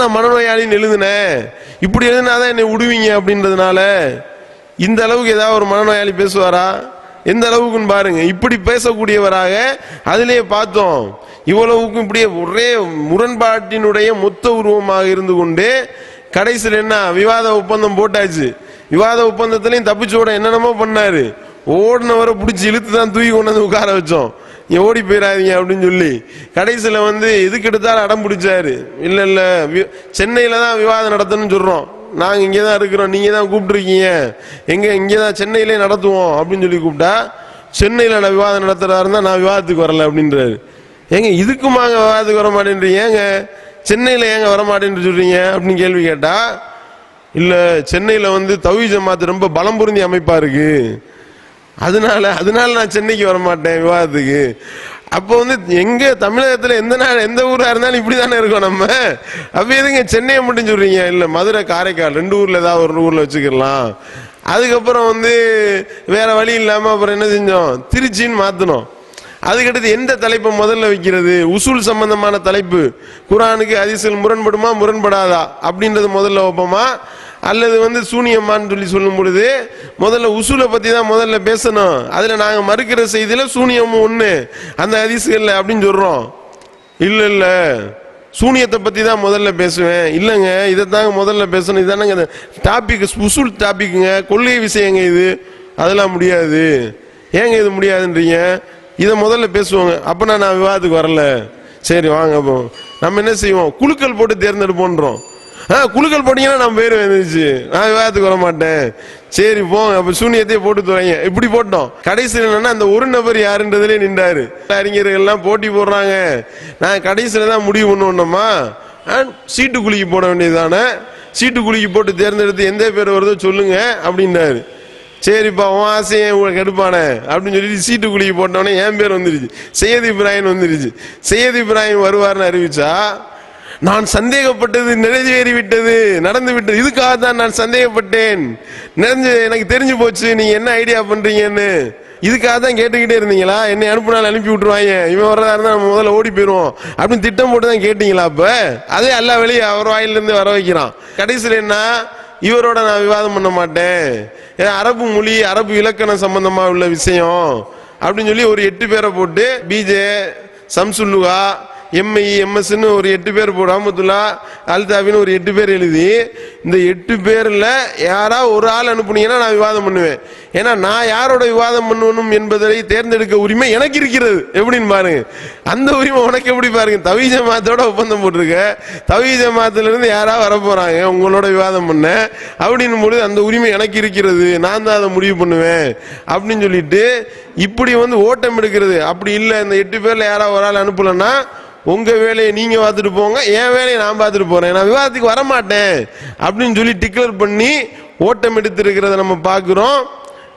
நான் மனநோயாளின்னு எழுதுனேன். இப்படி எழுதினாதான் என்னை விடுவீங்க அப்படின்றதுனால இந்த அளவுக்கு ஏதாவது ஒரு மனநோயாளி பேசுவாரா? எந்த அளவுக்குன்னு பாருங்க. இப்படி பேசக்கூடியவராக அதிலேயே பார்த்தோம். இவ்வளவுக்கும் இப்படியே ஒரே முரண்பாட்டினுடைய மொத்த உருவமாக இருந்து கொண்டு கடைசியில் என்ன? விவாத ஒப்பந்தம் போட்டாச்சு. விவாத ஒப்பந்தத்திலையும் தப்பிச்சு என்னென்னமோ பண்ணாரு. ஓடினவரை பிடிச்சி இழுத்து தான் தூக்கி கொண்டு வந்து உட்கார வச்சோம். ஓடி போயிடாதீங்க அப்படின்னு சொல்லி கடைசியில் வந்து எதுக்கு எடுத்தாலும் அடம் பிடிச்சாரு. இல்லை இல்லை சென்னையில் தான் விவாதம் நடத்தணும்னு சொல்கிறோம் நாங்கள் இங்கே தான் இருக்கிறோம் நீங்கள் தான் கூப்பிட்ருக்கீங்க எங்கே இங்கே தான் சென்னையிலே நடத்துவோம் அப்படின்னு சொல்லி கூப்பிட்டா சென்னையில் நான் விவாதம் நடத்துறதா இருந்தால் நான் விவாதத்துக்கு வரல அப்படின்றாரு. ஏங்க இதுக்குமாங்க விவாதத்துக்கு வர மாட்டேன்றீங்க? ஏங்க சென்னையில் ஏங்க வர மாட்டேன்னு சொல்கிறீங்க அப்படின்னு கேள்வி கேட்டால் இல்லை சென்னையில் வந்து தவி ஜமாத்து ரொம்ப பலம் பொருந்தி அமைப்பாக இருக்குது அதனால அதனால நான் சென்னைக்கு வர மாட்டேன் விவாதத்துக்கு. அப்போ வந்து எங்க தமிழகத்துல எந்த நாள் எந்த ஊரா இருந்தாலும் இப்படி தானே இருக்கோம் நம்ம. அப்போ எதுங்க சென்னையை மட்டும் சொல்றீங்க? இல்ல மதுரை காரைக்கால் ரெண்டு ஊர்ல ஏதாவது ஒரு ஊர்ல வச்சுக்கலாம் அதுக்கப்புறம் வந்து வேற வழி இல்லாம அப்புறம் என்ன செஞ்சோம்? திருச்சின்னு மாத்தணும் அதுக்கடுத்து எந்த தலைப்பை முதல்ல வைக்கிறது? உசூல் சம்பந்தமான தலைப்பு. குரானுக்கு அதிசல் முரண்படுமா முரண்படாதா? அப்படின்றது முதல்ல வைப்போமா? அல்லது வந்து சூனியம்மான்னு சொல்லி சொல்லும் பொழுது முதல்ல உசூலை பற்றி தான் முதல்ல பேசணும். அதில் நாங்கள் மறுக்கிற செய்தியில் சூனியமும் ஒன்று அந்த அதிசுகள்ல அப்படின்னு சொல்கிறோம் இல்லை இல்லை. சூனியத்தை பற்றி தான் முதல்ல பேசுவேன். இல்லைங்க இதை தாங்க முதல்ல பேசணும். இதானங்க டாபிக் உசூல் டாபிக்குங்க கொள்கை விஷயங்க இது. அதெல்லாம் முடியாது. ஏங்க இது முடியாதுன்றீங்க? இதை முதல்ல பேசுவோங்க. அப்ப நான் விவாதத்துக்கு வரல. சரி வாங்க அப்போ. நம்ம என்ன செய்வோம்? குழுக்கள் போட்டு தேர்ந்தெடுப்போன்றோம். ஆ குழுக்கள் போட்டீங்கன்னா நான் பேர் வந்துச்சு நான் விவாதத்துக்கு வர மாட்டேன். சரி போ. அப்ப சூனியத்தையே போட்டு துறைங்க இப்படி போட்டோம். கடைசியில் என்னன்னா அந்த ஒரு நபர் யாருன்றதுலே நின்றாரு. அறிஞர்கள் எல்லாம் போட்டி போடுறாங்க. நான் கடைசியில தான் முடிவு பண்ணுவோம்மா சீட்டு குலுக்கி போட வேண்டியதுதானே? சீட்டு குலுக்கி போட்டு தேர்ந்தெடுத்து எந்த பேர் வருதோ சொல்லுங்க அப்படின்னாரு. சரிப்பா உன் ஆசையை உங்களை கெடுப்பானே அப்படின்னு சொல்லிட்டு சீட்டு குலுக்கி போட்டோன்னே என் பேர் வந்துருச்சு. சையது இப்ராஹிம் வந்துருச்சு. சையது இப்ராஹிம் வருவார்னு அறிவிச்சா நான் சந்தேகப்பட்டது நிறைவேறிவிட்டது நடந்து விட்டது இதுக்காக தான் நான் சந்தேகப்பட்டேன். நிறைஞ்சு எனக்கு தெரிஞ்சு போச்சு நீங்க என்ன ஐடியா பண்றீங்கன்னு. இதுக்காக தான் கேட்டுக்கிட்டே இருந்தீங்களா? என்னை அனுப்புனாலும் அனுப்பி விட்டுருவாங்க. இவன் வர்றதா இருந்தால் நம்ம முதல்ல ஓடி போயிடுவோம். அப்படின்னு திட்டம் போட்டு தான் கேட்டீங்களா அப்ப? அதே எல்லா வெளியே அவர் வாயிலிருந்து வர வைக்கிறான். கடைசியில் என்ன? இவரோட நான் விவாதம் பண்ண மாட்டேன். ஏன்னா அரபு மொழி அரபு இலக்கணம் சம்பந்தமா உள்ள விஷயம். அப்படின்னு சொல்லி ஒரு எட்டு பேரை போட்டு பிஜே சம்சுல்லுகா எம்ஐ எம்எஸ்ன்னு ஒரு எட்டு பேர் போடு அஹமத்துல்லா அல்தாபின்னு ஒரு எட்டு பேர் எழுதி இந்த எட்டு பேரில் யாரா ஒரு ஆள் அனுப்புனீங்கன்னா நான் விவாதம் பண்ணுவேன். ஏன்னா நான் யாரோட விவாதம் பண்ணணும் என்பதை தேர்ந்தெடுக்க உரிமை எனக்கு இருக்கிறது. எப்படின்னு பாருங்க. அந்த உரிமை உனக்கு எப்படி பாருங்க? தவி ஜமாத்தோட ஒப்பந்தம் போட்டிருக்க. தவி ஜமாத்திலிருந்து யாராவது யாரா வர உங்களோட விவாதம் பண்ண. அப்படின்னும் பொழுது அந்த உரிமை எனக்கு இருக்கிறது. நான் தான் அதை முடிவு பண்ணுவேன். அப்படின்னு சொல்லிட்டு இப்படி வந்து ஓட்டம் எடுக்கிறது. அப்படி இல்லை இந்த எட்டு பேரில் யாராவது ஒரு ஆள் அனுப்பலன்னா உங்க வேலையை நீங்க பார்த்துட்டு போங்க என் வேலையை நான் பார்த்துட்டு போறேன். நான் விவாதத்துக்கு வர மாட்டேன் அப்படின்னு சொல்லி டிக்ளேர் பண்ணி ஓட்டம் எடுத்திருக்கிறத நம்ம பார்க்குறோம்.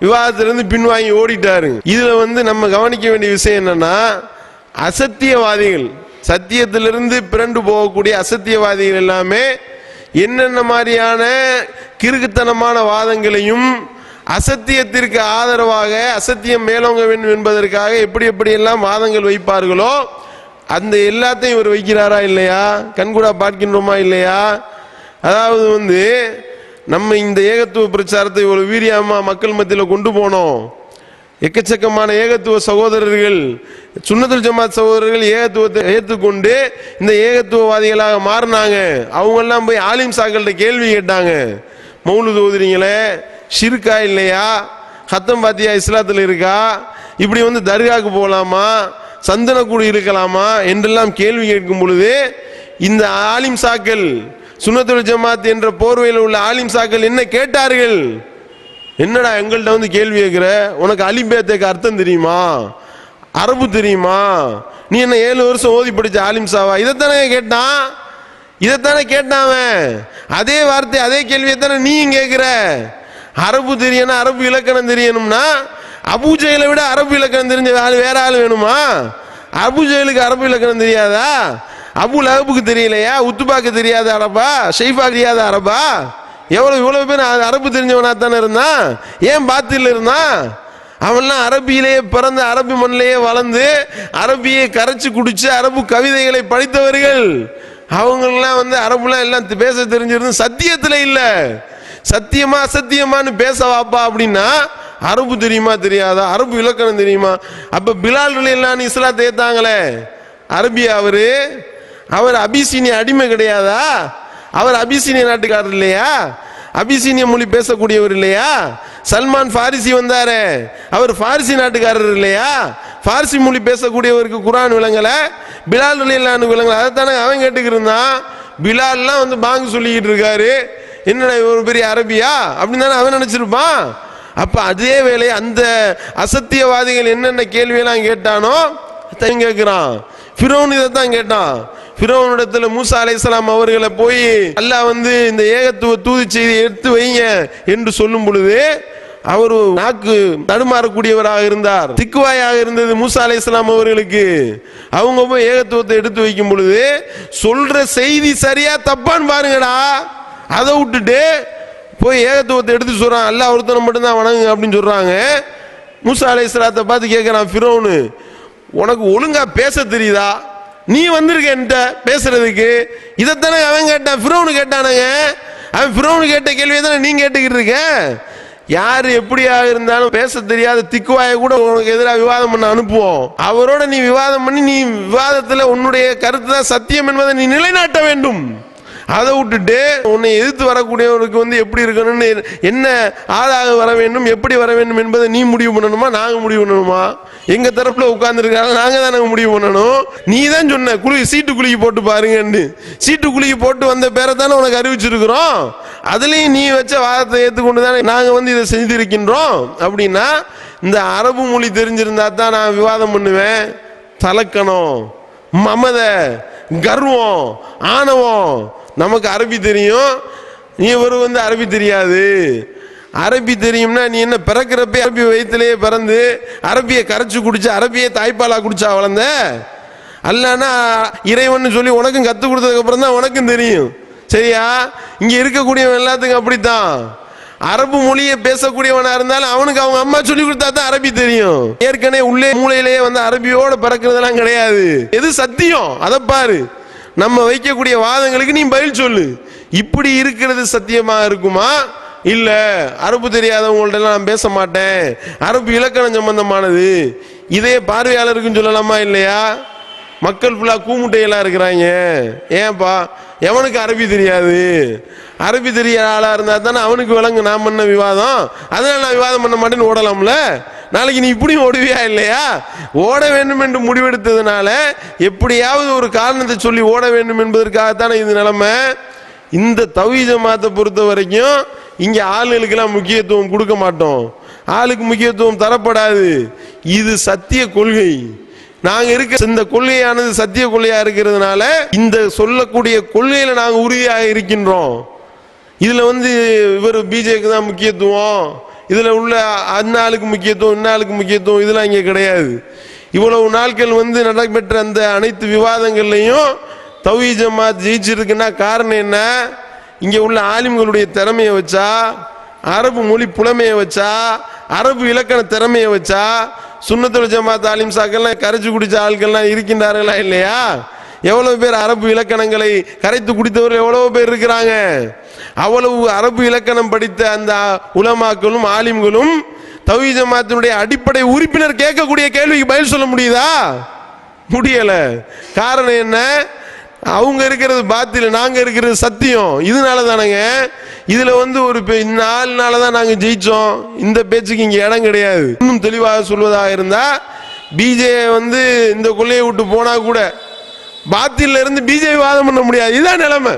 விவாதத்திலிருந்து பின்வாங்கி ஓடிட்டாரு. இதுல வந்து நம்ம கவனிக்க வேண்டிய விஷயம் என்னன்னா அசத்தியவாதிகள் சத்தியத்திலிருந்து பிறண்டு போகக்கூடிய அசத்தியவாதிகள் எல்லாமே என்னென்ன மாதிரியான கிறுக்குத்தனமான வாதங்களையும் அசத்தியத்திற்கு ஆதரவாக அசத்தியம் மேலோங்க வேண்டும் என்பதற்காக எப்படி எப்படியெல்லாம் வாதங்கள் வைப்பார்களோ அந்த எல்லாத்தையும் இவர் வைக்கிறாரா இல்லையா? கண்கூடா பார்க்கின்றோமா இல்லையா? அதாவது வந்து நம்ம இந்த ஏகத்துவ பிரச்சாரத்தை ஒரு வீரியமா மக்கள் மத்தியில் கொண்டு போனோம். எக்கச்சக்கமான ஏகத்துவ சகோதரர்கள் சுண்ணத்துல் ஜமாத் சகோதரர்கள் ஏகத்துவத்தை ஏற்றுக்கொண்டு இந்த ஏகத்துவவாதிகளாக மாறினாங்க. அவங்கெல்லாம் போய் ஆலிம் சாக்கள்கிட்ட கேள்வி கேட்டாங்க. மௌலு ஓதுறீங்களே ஷிருக்கா இல்லையா? ஹத்தம் பாத்தியா இஸ்லாத்தில் இருக்கா? இப்படி வந்து தர்காவுக்கு போகலாமா சந்தனக்கூடு இருக்கலாமா என்றெல்லாம் கேள்வி கேட்கும் பொழுது இந்த ஆலிம் சாக்கள் சுன்னத்துல் ஜமாத் என்ற போர்வையில் உள்ள ஆலிம் சாக்கள் என்ன கேட்டார்கள்? என்னடா எங்கள்கிட்ட வந்து கேள்வி கேட்குற? உனக்கு அலிபேத்துக்கு அர்த்தம் தெரியுமா? அரபு தெரியுமா? நீ என்ன ஏழு வருஷம் ஓதி படிச்ச ஆலிம் சாவா? இதைத்தானே கேட்டான்? இதைத்தானே கேட்டான் அவன். அதே வார்த்தை அதே கேள்வியை தானே நீயும் கேட்குற? அரபு தெரியணும் அரபு இலக்கணம் தெரியணும்னா அபுஜெயிலை விட அரபு இலக்கணம் தெரிஞ்ச ஆள் வேற ஆள் வேணுமா? அபுஜெயிலுக்கு அரபு இலக்கணம் தெரியாதா? அபு லஹபுக்கு தெரியலையா? உத்துபாக்கு தெரியாத அரபா? ஷெய்ஃபா தெரியாத அரபா? எவ்வளோ இவ்வளோ பேர் அது அரபு தெரிஞ்சவனா தானே இருந்தான்? ஏன் பாத்தில் இருந்தான்? அவன்லாம் அரபியிலேயே பிறந்து அரபி மண்ணிலேயே வளர்ந்து அரபியை கரைச்சி குடிச்சு அரபு கவிதைகளை படித்தவர்கள். அவங்கெல்லாம் வந்து அரபுலாம் எல்லாம் பேச தெரிஞ்சிருந்து சத்தியத்தில் இல்லை. சத்தியமா அசத்தியமான்னு பேச வாப்பா அப்படின்னா அரபு தெரியுமா தெரியாதா? அரபு இலக்கணம் தெரியுமா? அப்போ பிலால் எல்லாம் இஸ்லாத்தை தேத்தாங்களே அரபியா அவரு? அவர் அபிசீனிய அடிமை கிடையாதா? அவர் அபிசீனிய நாட்டுக்காரர் இல்லையா? அபிசீனிய மொழி பேசக்கூடியவர் இல்லையா? சல்மான் ஃபாரிசி வந்தாரே. அவர் ஃபாரிசி நாட்டுக்காரர் இல்லையா? ஃபாரிசி மொழி பேசக்கூடியவருக்கு குரான் விளங்கலை? பிலால் அலிலானு விளங்கலை. அதைத்தானே அவன் கேட்டுக்கிட்டு இருந்தான் பிலால்லாம் வந்து பாங்கு சொல்லிக்கிட்டு இருக்காரு. என்னடா ஒரு பெரிய அரபியா? அப்படின்னு தானே அவன் நினச்சிருப்பான். அப்ப அதே வேளை அந்த அசத்தியவாதிகள் என்னென்ன கேள்வியெல்லாம் கேட்டானோ தான் கேட்கிறான். ஃபிரோன் தான் கேட்டான். ஃபிரோனிடத்துல மூசா அலைசலாம் அவர்களை போய் அல்லாஹ் வந்து இந்த ஏகத்துவ தூது செய்தி எடுத்து வைங்க என்று சொல்லும் பொழுது அவர் நாக்கு தடுமாறக்கூடியவராக இருந்தார். திக்குவாயாக இருந்தது மூசா அலைஹிஸ்ஸலாம் அவர்களுக்கு. அவங்க போய் ஏகத்துவத்தை எடுத்து வைக்கும் பொழுது சொல்ற செய்தி சரியா தப்பான்னு பாருங்கடா. அதை விட்டுட்டு போய் ஏகத்துவத்தை எடுத்து சொல்கிறான் எல்லாம் ஒருத்தனை மட்டும்தான் வணங்குங்க அப்படின்னு சொல்கிறாங்க மூசா அலைஹிஸ்ஸலாத்தை பார்த்து கேட்குறான் ஃபிரோனு உனக்கு ஒழுங்காக பேச தெரியுதா? நீ வந்திருக்க என்கிட்ட பேசுறதுக்கு. இதைத்தானே அவன் கேட்டான் ஃபிரோனு கேட்டானுங்க. அவன் ஃபிரோனு கேட்ட கேள்வியை தானே நீ கேட்டுக்கிட்டு இருக்க? யார் எப்படியா இருந்தாலும் பேச தெரியாத திக்குவாய கூட உனக்கு எதிராக விவாதம் பண்ண அனுப்புவோம். அவரோட நீ விவாதம் பண்ணி நீ விவாதத்தில் உன்னுடைய கருத்து தான் சத்தியம் என்பதை நீ நிலைநாட்ட வேண்டும். அதை விட்டுட்டு உன்னை எதிர்த்து வரக்கூடியவருக்கு வந்து எப்படி இருக்கணும்னு என்ன ஆளாக வர வேண்டும் எப்படி வர வேண்டும் என்பதை நீ முடிவு பண்ணணுமா நாங்கள் முடிவு பண்ணணுமா? எங்க தரப்புல உட்கார்ந்துருக்காங்க நாங்க தானே முடிவு பண்ணணும். நீ தான் சொன்ன குழி சீட்டு குலுக்கி போட்டு பாருங்கன்னு. சீட்டு குலுக்கி போட்டு வந்த பேரை தானே உனக்கு அறிவிச்சிருக்கிறோம். அதுலேயும் நீ வச்ச வாதத்தை ஏற்றுக்கொண்டு தானே நாங்கள் வந்து இதை செஞ்சிருக்கின்றோம் அப்படின்னா இந்த அரபு மொழி தெரிஞ்சிருந்தா தான் நான் விவாதம் பண்ணுவேன். தலக்கணம் மமதை கர்வம் ஆணவம். நமக்கு அரபி தெரியும். நீ ஒரு வந்து அரபி தெரியாது. அரபி தெரியும்னா நீ என்ன பிறக்கிறப்ப அரபி வயிற்றுலேயே பிறந்து அரபியை கரைச்சி குடிச்சு அரபியை தாய்ப்பாலாக குடிச்சா வளர்ந்த? அல்லனா இறைவன் சொல்லி உனக்கும் கற்றுக் கொடுத்ததுக்கப்புறம் தான் உனக்கும் தெரியும். சரியா? இங்கே இருக்கக்கூடியவன் எல்லாத்துக்கும் அப்படித்தான். அரபு மொழியை பேசக்கூடியவனா இருந்தாலும் அவனுக்கு அவங்க அம்மா சொல்லி கொடுத்தா தான் அரபி தெரியும். ஏற்கனவே உள்ளே மூளையிலேயே வந்து அரபியோட பிறக்கிறதெல்லாம் கிடையாது. எது சத்தியம்? அதை பாரு. நம்ம வைக்கக்கூடிய வாதங்களுக்கு நீ பதில் சொல்லு. இப்படி இருக்கிறது சத்தியமா இருக்குமா? இல்ல அரபு தெரியாதவங்கள்ட்ட நான் பேச மாட்டேன். அரபு இலக்கணம் சம்பந்தமானது. இதே பார்வையாளருக்கும் சொல்லலாமா இல்லையா? மக்கள் ஃபுல்லாக கூமுட்டையெல்லாம் இருக்கிறாங்க. ஏன்பா? எவனுக்கு அரபி தெரியாது? அரபி தெரியாத ஆளாக இருந்தால் தானே அவனுக்கு விளங்கு நான் பண்ண விவாதம். அதனால நான் விவாதம் பண்ண மாட்டேன்னு ஓடலாம்ல? நாளைக்கு நீ இப்படியும் ஓடுவியா இல்லையா? ஓட வேண்டும் என்று முடிவெடுத்ததுனால எப்படியாவது ஒரு காரணத்தை சொல்லி ஓட வேண்டும் என்பதற்காகத்தானே இது நிலைமை. இந்த தவி ஜமாத்தை பொறுத்த வரைக்கும் இங்கே ஆளுகளுக்கெல்லாம் முக்கியத்துவம் கொடுக்க மாட்டோம். ஆளுக்கு முக்கியத்துவம் தரப்படாது. இது சத்திய கொள்கை. நாங்க இருக்க இந்த கொள்கையானது சத்திய கொள்கையா இருக்கிறதுனால இந்த சொல்லக்கூடிய கொள்கையில நாங்க உறுதியாக இருக்கின்றோம். இதுல வந்து இவர் பிஜேக்கு தான் முக்கியத்துவம். இதுல உள்ள அந்நாளுக்கு முக்கியத்துவம் இந்நாளுக்கு முக்கியத்துவம் இதெல்லாம் இங்க கிடையாது. இவ்வளவு நாட்கள் வந்து நடைபெற்ற அந்த அனைத்து விவாதங்கள்லையும் தவி ஜமாத் ஜெயிச்சிருக்குன்னா காரணம் என்ன? இங்கே உள்ள ஆலிம்களுடைய திறமையை வச்சா அரபு மொழி புலமையை வச்சா அரபு இலக்கண திறமையை வச்சா சுண்ணத்துல ஜமாத் ஆலிம் சாக்கள்லாம் கரைச்சி குடிச்ச ஆட்கள்லாம் இருக்கின்றார்களா இல்லையா? எவ்வளவு பேர் அரபு இலக்கணங்களை கரைத்து குடித்தவர்கள் எவ்வளவு பேர் இருக்கிறாங்க? அவ்வளவு அரபு இலக்கணம் படித்த அந்த உலமாக்களும் ஆலிம்களும் தவி ஜமாத்தினுடைய அடிப்படை உறுப்பினர் கேட்கக்கூடிய கேள்விக்கு பதில் சொல்ல முடியுதா? முடியல. காரணம் என்ன? அவங்க இருக்கிறது பாத்தியில் நாங்கள் இருக்கிறது சத்தியம். இதனால தானேங்க இதுல வந்து ஒரு பெ- இந்த தான் நாங்க ஜெயிச்சோம். இந்த பேச்சுக்கு இங்க இடம் கிடையாது. இன்னும் தெளிவாக சொல்வதாக இருந்தா பிஜே வந்து இந்த கொள்ளையை விட்டு போனா கூட பாத்தில இருந்து பிஜேபி வாதம் பண்ண முடியாது. இதுதான் நிலைமை.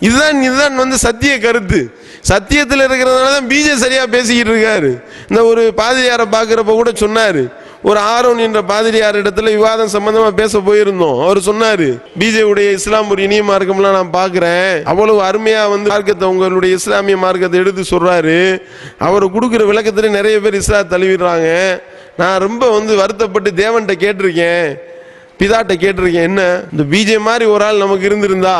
இதுதான் இதுதான் வந்து சத்திய கருத்து. சத்தியத்தில் இருக்கிறதுனால தான் பிஜே சரியாக பேசிக்கிட்டு இருக்காரு. இந்த ஒரு பாதிரியாரை பார்க்குறப்ப கூட சொன்னார். ஒரு ஆரோன் என்ற பாதிரியார் இடத்துல விவாதம் சம்பந்தமா பேச போயிருந்தோம். அவர் சொன்னாரு பிஜேபியுடைய இஸ்லாம் ஒரு இனிய மார்க்கம்லாம் நான் பாக்குறேன் அவ்வளவு அருமையா வந்து மார்க்கத்தை உங்களுடைய இஸ்லாமிய மார்க்கத்தை எடுத்து சொல்றாரு. அவர் கொடுக்குற விளக்கத்துல நிறைய பேர் இஸ்லா தழுவிடுறாங்க. நான் ரொம்ப வந்து வருத்தப்பட்டு தேவன்கிட்ட கேட்டிருக்கேன். பிதாட்ட கேட்டிருக்கேன் என்ன இந்த பிஜே மாதிரி ஒரு ஆள் நமக்கு இருந்திருந்தா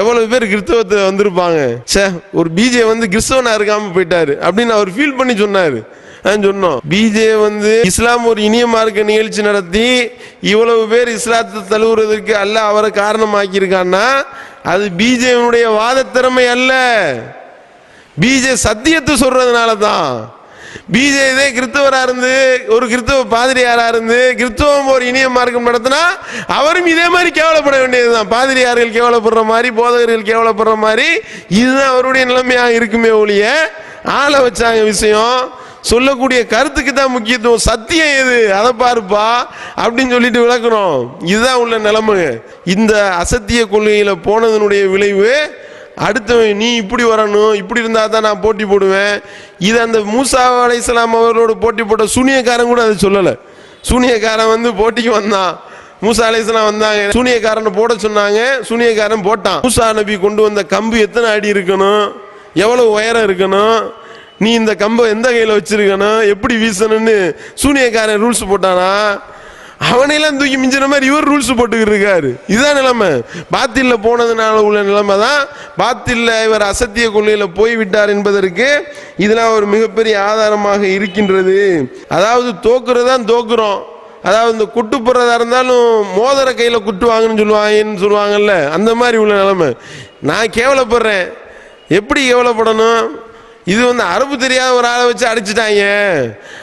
எவ்வளவு பேர் கிறிஸ்தவத்தை வந்திருப்பாங்க? ச்சே ஒரு பிஜே வந்து கிறிஸ்தவனா இருக்காம போயிட்டாரு. அப்படின்னு அவர் ஃபீல் பண்ணி சொன்னாரு. சொன்னோம். பிஜே வந்து இஸ்லாம் ஒரு இனிய மார்க்க நிகழ்ச்சி நடத்தி இவ்வளவு பேர் இஸ்லாத்தை தழுவுறதற்கு அல்ல அவரை காரணமாக்கி இருக்கான்னா அது பிஜேவினுடைய வாத திறமை அல்ல. பிஜே சத்தியத்தை சொல்றதுனால தான். பிஜே இதே கிறிஸ்தவரா இருந்து ஒரு கிறிஸ்தவ பாதிரியாரா இருந்து கிறிஸ்தவம் ஒரு இனிய மார்க்கம் நடத்தினா அவரும் இதே மாதிரி கேவலப்பட வேண்டியதுதான் பாதிரியார்கள் கேவலப்படுற மாதிரி போதகர்கள் கேவலப்படுற மாதிரி இதுதான் அவருடைய நிலைமையாக இருக்குமே ஒழிய ஆளை வச்சாங்க விஷயம். சொல்லக்கூடிய கருத்துக்கு தான் முக்கியத்துவம். சத்தியம் எது? அதை பாருப்பா. அப்படின்னு சொல்லிட்டு விளக்குறோம் இதுதான் உள்ள நிலைமை. இந்த அசத்திய கொள்கையில போனதனுடைய விளைவு அடுத்தவன் நீ இப்படி வரணும் இப்படி இருந்தால் தான் நான் போட்டி போடுவேன். இது அந்த மூசா அலைஹிஸ்ஸலாம் அவர்களோடு போட்டி போட்ட சூனியக்காரன் கூட அதை சொல்லலை. சூனியக்காரன் வந்து போட்டிக்கு வந்தான். மூசா அலைசலாம் வந்தாங்க. சூனியக்காரனை போட சொன்னாங்க. சூனியக்காரன் போட்டான். மூசா நபி கொண்டு வந்த கம்பு எத்தனை அடி இருக்கணும்? எவ்வளவு உயரம் இருக்கணும்? நீ இந்த கம்பை எந்த கையில் வச்சிருக்கணும் எப்படி வீசணும்னு சூனியக்காரன் ரூல்ஸ் போட்டானா அவனையெல்லாம் தூக்கி மிஞ்சின மாதிரி இவர் ரூல்ஸ் போட்டுக்கிட்டு இருக்காரு. இதுதான் நிலைமை. பாத்தில்ல போனதுனால உள்ள நிலைமை தான். பாத்தில்ல இவர் அசத்திய கொள்கையில போய்விட்டார் என்பதற்கு இதெல்லாம் ஒரு மிகப்பெரிய ஆதாரமாக இருக்கின்றது. அதாவது தோக்குறதான் தோக்குறோம். அதாவது இந்த குட்டு போடுறதா இருந்தாலும் மோதிர கையில குட்டுவாங்கன்னு சொல்லுவாங்கன்னு சொல்லுவாங்கல்ல அந்த மாதிரி உள்ள நிலைமை. நான் கேவலப்படுறேன். எப்படி கேவலப்படணும்? இது வந்து அரபு தெரியாத ஒரு ஆளை வச்சு அடிச்சிட்டாங்க.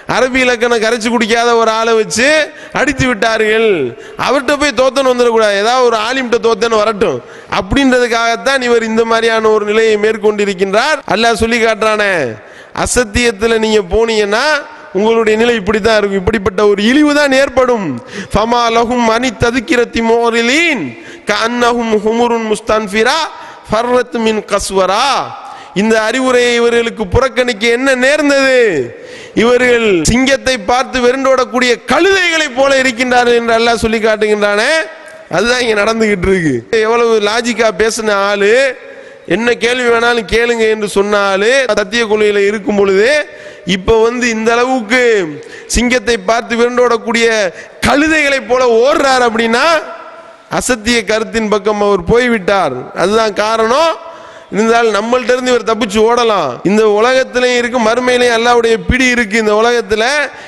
அரபி இலக்கணம் கரைச்சி குடிக்காத ஒரு ஆளை வச்சு அடித்து விட்டார்கள். அவர்கிட்ட போய் தோத்தன்னு வந்துடக்கூடாது. ஏதாவது ஒரு ஆலிம்கிட்ட தோத்தன்னு வரட்டும். அப்படின்றதுக்காகத்தான் இவர் இந்த மாதிரியான ஒரு நிலையை மேற்கொண்டிருக்கின்றார். அல்ல சொல்லி காட்டுறானே அசத்தியத்தில் நீங்கள் போனீங்கன்னா உங்களுடைய நிலை இப்படித்தான் இருக்கும். இப்படிப்பட்ட ஒரு இழிவு தான் ஏற்படும். ஃபமா லஹும் அனி ததுக்கிரத்தி மோரிலீன். கன்னஹும் ஹுமுருன் முஸ்தான்ஃபிரா. ஃபர்ரத் மின் கஸ்வரா. இந்த அறிவுரையை இவர்களுக்கு புறக்கணிக்க என்ன நேர்ந்தது? இவர்கள் சிங்கத்தை பார்த்து வெருண்டோடக்கூடிய கழுதைகளைப் போல இருக்கின்றார்கள் என்று எல்லாம் சொல்லி காட்டுகின்றானே. அதுதான் இங்க நடந்துகிட்டு இருக்கு. எவ்வளவு லாஜிக்கா பேசின ஆளு என்ன கேள்வி வேணாலும் கேளுங்க என்று சொன்ன சத்திய கொள்கையில இருக்கும் பொழுது இப்ப வந்து இந்த அளவுக்கு சிங்கத்தை பார்த்து விரண்டோடக்கூடிய கழுதைகளைப் போல ஓடுறார் அப்படின்னா அசத்திய கருத்தின் பக்கம் அவர் போய்விட்டார். அதுதான் காரணம். இருந்தால் நம்மள்ட்ட இருந்து இவர் தப்பிச்சு ஓடலாம். இந்த உலகத்திலையும் இருக்கு மறுமையிலையும் அல்லாவுடைய பிடி இருக்கு இந்த உலகத்துல.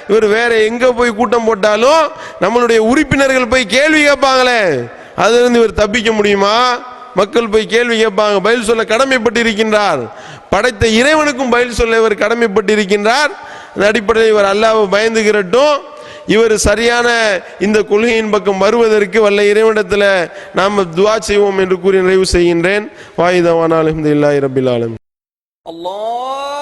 இவர் வேற எங்க போய் கூட்டம் போட்டாலும் நம்மளுடைய உறுப்பினர்கள் போய் கேள்வி கேட்பாங்களே. அதுல இருந்து இவர் தப்பிக்க முடியுமா? மக்கள் போய் கேள்வி கேட்பாங்க பதில் சொல்ல கடமைப்பட்டு இருக்கின்றார் படைத்த இறைவனுக்கும் பதில் சொல்ல இவர் கடமைப்பட்டு இருக்கின்றார் அந்த அடிப்படையில் இவர் அல்லாவை பயந்துகிறட்டும். இவர் சரியான இந்த கொள்கையின் பக்கம் வருவதற்கு வல்ல இறைவனிடத்தில் நாம் துவா செய்வோம் என்று கூறி நிறைவு செய்கின்றேன். வாயுதவானாலும் அலமது அல்லாஹ்!